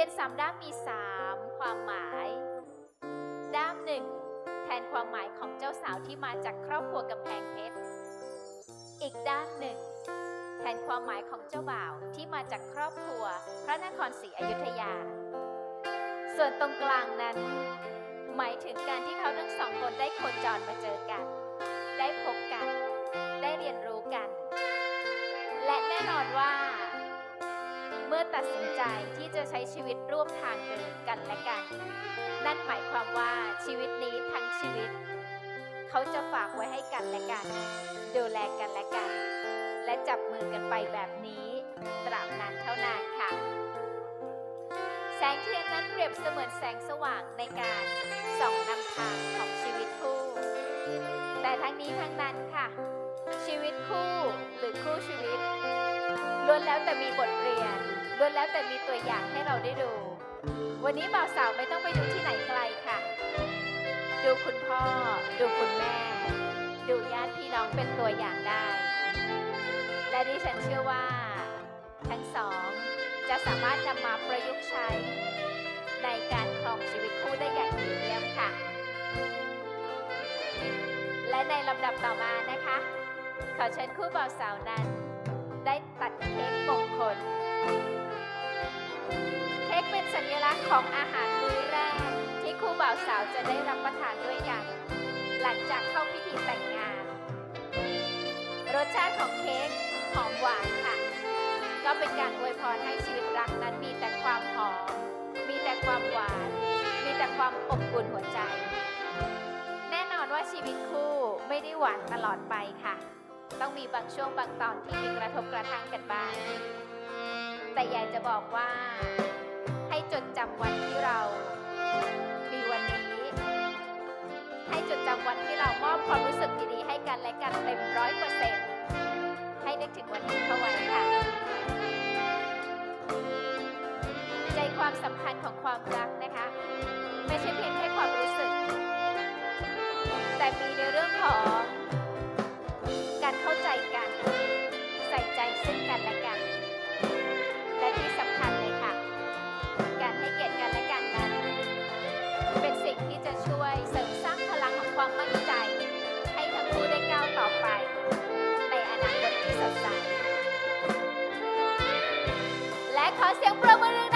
ทียนสามด้ามมีสามความหมาย ด้ามหนึ่งแทนความหมายของเจ้าสาวที่มาจากครอบครัวกำแพงเพชร อีกด้านหนึ่ง แทนความหมายของเจ้าบ่าวที่มาจากครอบครัว พระนครศรีอยุธยา ส่วนตรงกลางนั้น หมายถึงการที่เขาทั้งสองคนได้โคจรมาเจอกัน ได้พบกัน ได้เรียนรู้กัน และแน่นอนว่า มื่อตัดสินใจที่จะใช้ชีวิตร่วมทางเดินกันและกัน นั่นหมายความว่าชีวิตนี้ทั้งชีวิต เขาจะฝากไว้ให้กันและกัน ดูแลกันและกัน และจับมือกันไปแบบนี้ ตราบนานเท่านานค่ะ แสงเทียนนั้นเปรียบเสมือนแสงสว่างในการส่องนำทางของชีวิตคู่ แต่ทั้งนี้ทั้งนั้นค่ะ ชีวิตคู่หรือคู่ชีวิตล้วนแล้วแต่มีบทเรียน ล้วนแล้วแต่มีตัวอย่างให้เราได้ดู วันนี้บ่าวสาวไม่ต้องไปดูที่ไหนไกลค่ะ ดูคุณพ่อ ดูคุณแม่ ดูญาติพี่น้องเป็นตัวอย่างได้ และดิฉันเชื่อว่า ทั้งสอง จะสามารถนำมาประยุกต์ใช้ ในการครองชีวิตคู่ได้อย่างดีเยี่ยมค่ะ และในลำดับต่อมานะคะ ขอเชิญคู่บ่าวสาวนั้น ได้ตัดเค้กมงคล ลักษณ์ของอาหารมื้อแรก ที่คู่บ่าวสาวจะได้รับประทานด้วยกัน หลังจากเข้าพิธีแต่งงาน รสชาติของเค้กหอมหวานค่ะ ก็เป็นการอวยพรให้ชีวิตรักนั้นมีแต่ความหอม มีแต่ความหวาน มีแต่ความอบอุ่นหัวใจ แน่นอนว่าชีวิตคู่ไม่ได้หวานตลอดไปค่ะ ต้องมีบางช่วงบางตอนที่มีกระทบกระทั่งกันบ้างแต่อยากจะบอกว่า ให้จดจำวันที่เรา มีวันนี้ ให้จดจำวันที่เรามอบความรู้สึกดีๆให้กันและกันเต็มร้อยเปอร์เซ็นต์ให้นึกถึงวันนี้เข้าไว้ค่ะ ใจความสำคัญของความรักนะคะ ไม่ใช่เพียงแค่ความรู้สึก แต่มีในเรื่องของ และขอเสียงประมือ